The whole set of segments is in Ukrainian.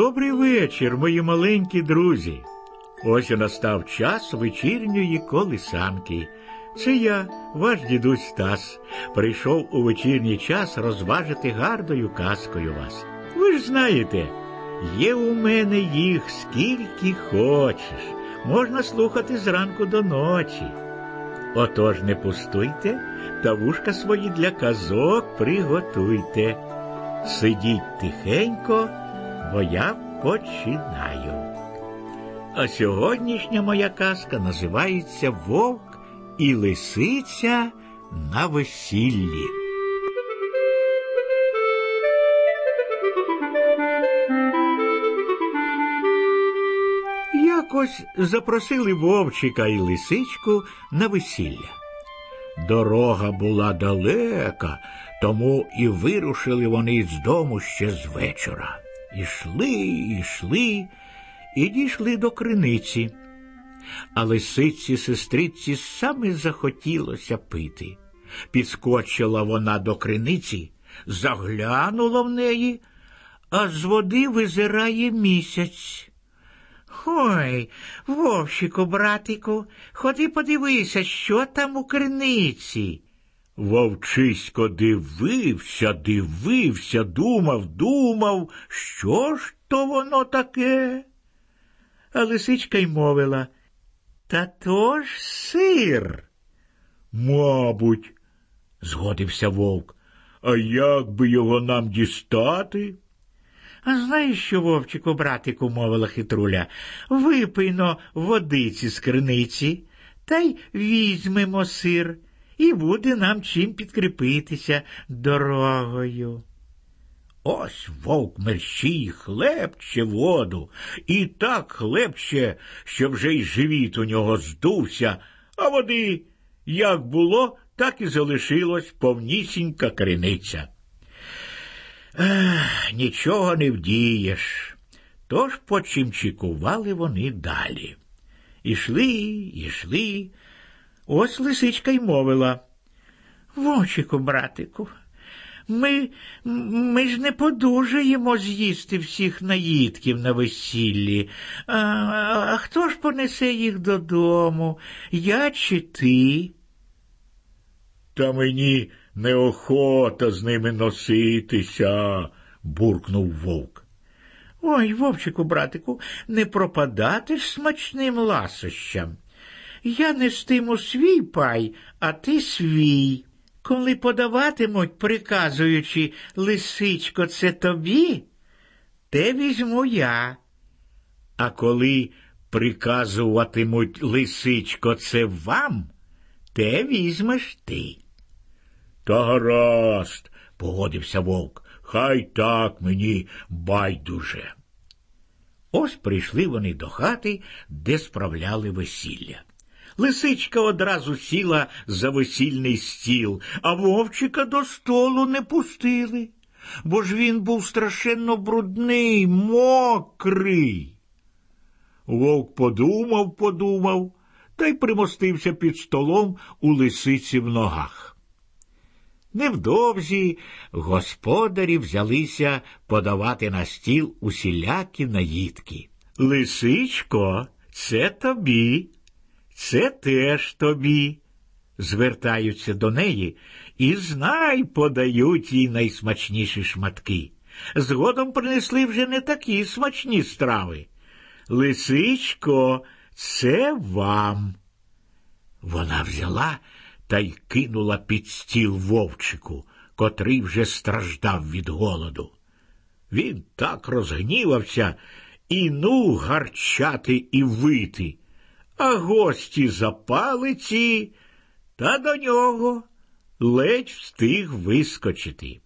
Добрий вечір, мої маленькі друзі. Ось і настав час вечірньої колисанки. Це я, ваш дідусь Стас, прийшов у вечірній час розважити гарною казкою вас. Ви ж знаєте, є у мене їх скільки хочеш. Можна слухати зранку до ночі. Отож не пустуйте та вушка свої для казок приготуйте. Сидіть тихенько, бо я починаю. А сьогоднішня моя казка називається Вовк і лисиця на весіллі. Якось запросили вовчика і лисичку на весілля. Дорога була далека, тому і вирушили вони з дому ще з вечора. Ішли, ішли і дійшли до криниці. А лисиці сестриці саме захотілося пити. Підскочила вона до криниці, заглянула в неї, а з води визирає місяць. Ой, вовчику, братику, ходи подивися, що там у криниці. Вовчисько дивився, дивився, думав, думав, що ж то воно таке. А лисичка й мовила Та то ж сир. Мабуть, згодився вовк. А як би його нам дістати? А знаєш що, вовчику, братику, мовила хитруля, випийно водиці з криниці, та й візьмемо сир, і буде нам чим підкріпитися дорогою. Ось вовк мерщій хлебче воду, і так хлебче, що вже й живіт у нього здувся, а води як було, так і залишилось повнісінька криниця. Ех, нічого не вдієш. Тож почимчикували вони далі. Ішли, ішли. Ось лисичка й мовила. Вовчику, братику, ми, ми ж не подужаємо з'їсти всіх наїдків на весіллі. А, а хто ж понесе їх додому? Я чи ти? Та мені неохота з ними носитися, буркнув вовк. Ой, вовчику, братику, не пропадати ж смачним ласощам. Я нестиму свій пай, а ти свій. Коли подаватимуть, приказуючи, лисичко, це тобі, те візьму я. А коли приказуватимуть лисичко, це вам, те візьмеш ти. Та гаразд, погодився вовк, хай так мені байдуже. Ось прийшли вони до хати, де справляли весілля. Лисичка одразу сіла за весільний стіл, а вовчика до столу не пустили, бо ж він був страшенно брудний, мокрий. Вовк подумав, подумав та й примостився під столом у лисиці в ногах. Невдовзі господарі взялися подавати на стіл усілякі наїдки. Лисичко, це тобі, це теж тобі. Звертаються до неї і знай подають їй найсмачніші шматки. Згодом принесли вже не такі смачні страви. Лисичко, це вам. Вона взяла та й кинула під стіл вовчику, котрий вже страждав від голоду. Він так розгнівався і ну гарчати і вити, а гості за палиці та до нього ледь встиг вискочити.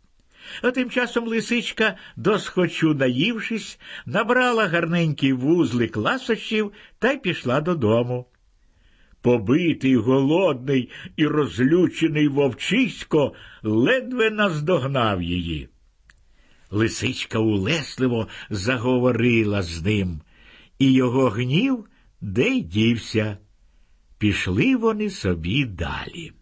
А тим часом лисичка, досхочу наївшись, набрала гарненький вузлик ласощів та й пішла додому. Побитий, голодний і розлючений вовчисько ледве наздогнав її. Лисичка улесливо заговорила з ним, і його гнів де й дівся. Пішли вони собі далі.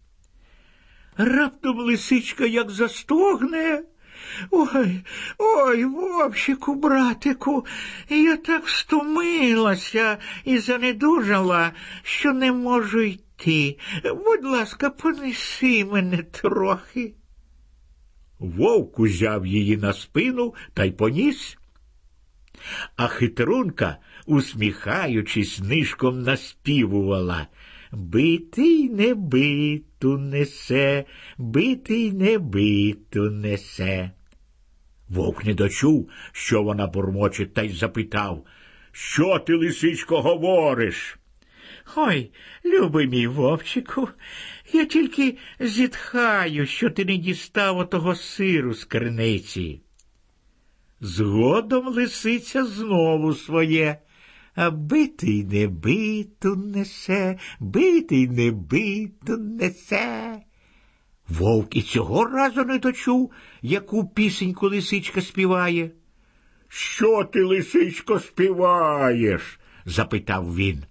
Раптом лисичка як застогне, Ой, ой, вовчику, братику, я так стомилася і занедужала, що не можу йти. Будь ласка, понеси мене трохи. Вовк узяв її на спину та й поніс. А хитрунка, усміхаючись, нишком наспівувала Битий не биту несе, битий не биту несе. Вовк не дочув, що вона бурмоче, та й запитав Що ти, лисичко, говориш? Ой, любий мій вовчику, я тільки зітхаю, що ти не дістав отого сиру з криниці. Згодом лисиця знову своє. А битий не биту несе, битий не биту несе. Вовк і цього разу не дочув, яку пісеньку лисичка співає. Що ти, лисичко, співаєш? запитав він.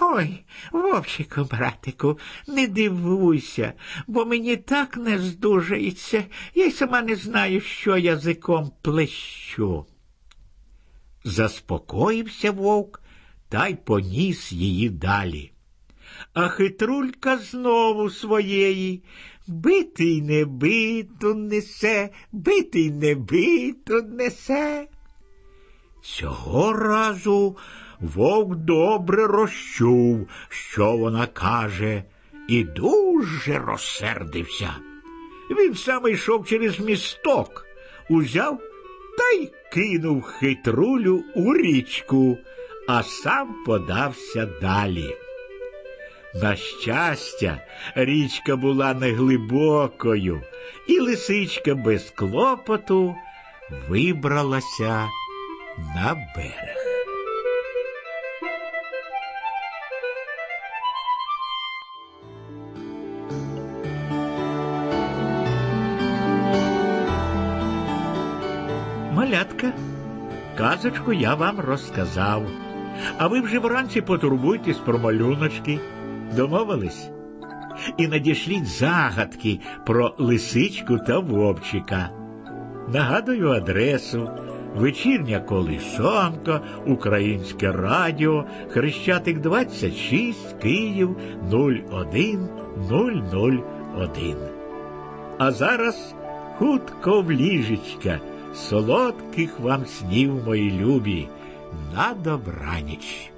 Ой, вовчику, братику, не дивуйся, бо мені так не здужається, я й сама не знаю, що язиком плещу. Заспокоївся вовк та й поніс її далі. А хитрулька знову своєї битий не биту несе, битий не биту несе. Цього разу вовк добре розчув, що вона каже, і дуже розсердився. Він саме йшов через місток, узяв та й кинув хитрулю у річку, а сам подався далі. На щастя, річка була неглибокою, і лисичка без клопоту вибралася на берег. Малятка, казочку я вам розказав, а ви вже вранці потурбуйтесь про малюночки. Домовились? І надішліть загадки про лисичку та вовчика. Нагадую адресу Вечірня колисанка, Українське радіо, Хрещатик 26, Київ 01001. А зараз хутко в ліжечка, солодких вам снів, мої любі, на добраніч.